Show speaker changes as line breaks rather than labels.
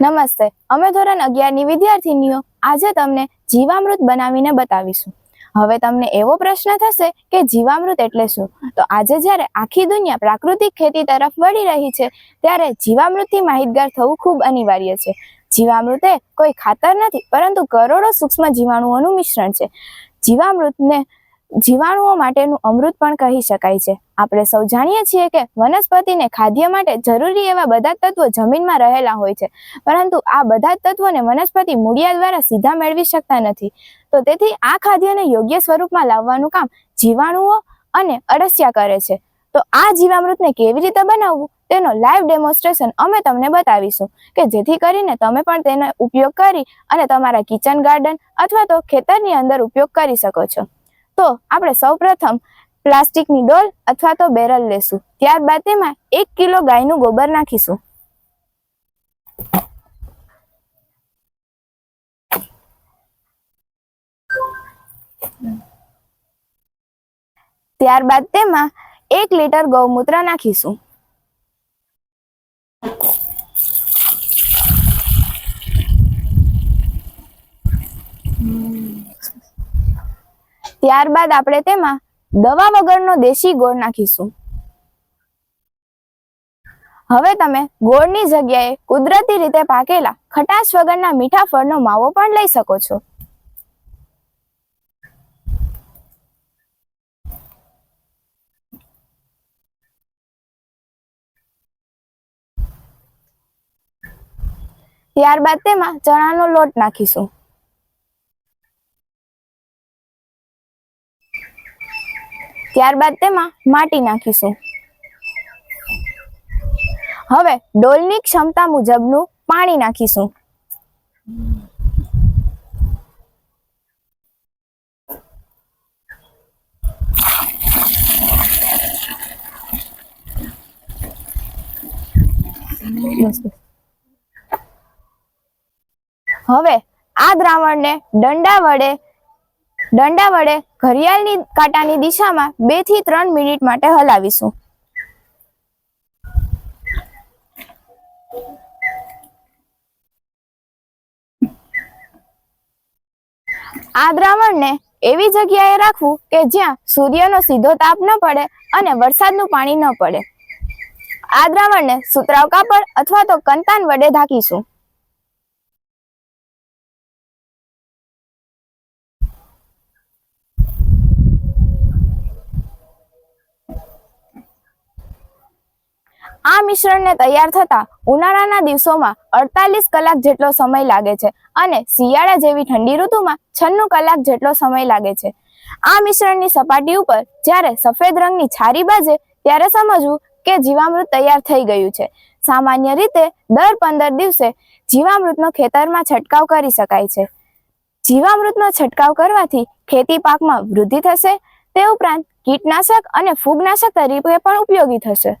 નમસ્તે. અમે ધોરણ અગિયારની વિદ્યાર્થીનીઓ. આજે તમને જીવામૃત બનાવીને બતાવીશું. હવે તમને એવો પ્રશ્ન થશે કે જીવામૃત એટલે શું? તો આજે જ્યારે આખી દુનિયા પ્રાકૃતિક ખેતી તરફ વળી રહી છે, ત્યારે જીવામૃતથી માહિતગાર થવું ખૂબ અનિવાર્ય છે. જીવામૃત એ કોઈ ખાતર નથી, પરંતુ કરોડો સૂક્ષ્મ જીવાણુઓનું મિશ્રણ છે. જીવામૃતને જીવાણુઓ માટેનું અમૃત પણ કહી શકાય છે. આપણે સૌ જાણીએ છીએ કે વનસ્પતિને ખાદ્ય માટે જરૂરી એવા બધા તત્વો જમીનમાં રહેલા હોય છે. પરંતુ આ બધા તત્વોને વનસ્પતિ મૂળિયા દ્વારા સીધા મેળવી શકતા નથી. તો તેથી આ ખાદ્યને યોગ્ય સ્વરૂપમાં લાવવાનું કામ જીવાણુઓ અને અળસિયા કરે છે. તો આ જીવામૃતને કેવી રીતે બનાવવું? તેનો લાઈવ ડેમોન્સ્ટ્રેશન અમે તમને બતાવીશું કે જેથી કરીને તમે પણ તેનો ઉપયોગ કરી અને તમારા કિચન ગાર્ડન અથવા તો ખેતરની અંદર ઉપયોગ કરી શકો છો. તો આપણે સૌપ્રથમ પ્લાસ્ટિકની ડોલ અથવા તો બેરલ લેશું. ત્યારબાદ તેમાં એક કિલો ગાયનું ગોબર નાખીશું. ત્યારબાદ તેમાં એક લીટર ગૌમૂત્ર નાખીશું. ત્યારબાદ આપણે તેમાં દવા વગરનો દેશી ગોળ નાખીશું. હવે તમે ગોળની જગ્યાએ કુદરતી રીતે પાકેલા ખટાશ વગરના મીઠા ફળનો માવો પણ લઈ શકો છો. ત્યારબાદ તેમાં ચણાનો લોટ નાખીશું. ત્યારબાદ તેમાં માટી નાખીશું. હવે ડોલની ક્ષમતા મુજબનું પાણી નાખીશું. હવે આ દ્રાવણને દંડા વડે દંડા વડે ઘડિયાળની કાંટાની દિશામાં બેથી ત્રણ મિનિટ માટે હલાવીશું. આ દ્રાવણને એવી જગ્યાએ રાખવું કે જ્યાં સૂર્યનો સીધો તાપ ન પડે અને વરસાદનું પાણી ન પડે. આ દ્રાવણને સુતરાવ કાપડ અથવા તો કંતાન વડે ઢાંકીશું. મિશ્રણને તૈયાર થતા ઉનાળાના દિવસોમાં અડતાલીસ કલાક જેટલો સમય લાગે છે અને શિયાળા જેવી ઠંડી ઋતુમાં છન્નું કલાક જેટલો સમય લાગે છે. આ મિશ્રણની સપાટી ઉપર જ્યારે સફેદ રંગની છારી બાજે ત્યારે સમજવું કે જીવામૃત તૈયાર થઈ ગયું છે. સામાન્ય રીતે દર પંદર દિવસે જીવામૃતનો ખેતરમાં છંટકાવ કરી શકાય છે. જીવામૃતનો છંટકાવ કરવાથી ખેતી પાકમાં વૃદ્ધિ થશે, તે ઉપરાંત કીટનાશક અને ફૂગનાશક તરીકે પણ ઉપયોગી થશે.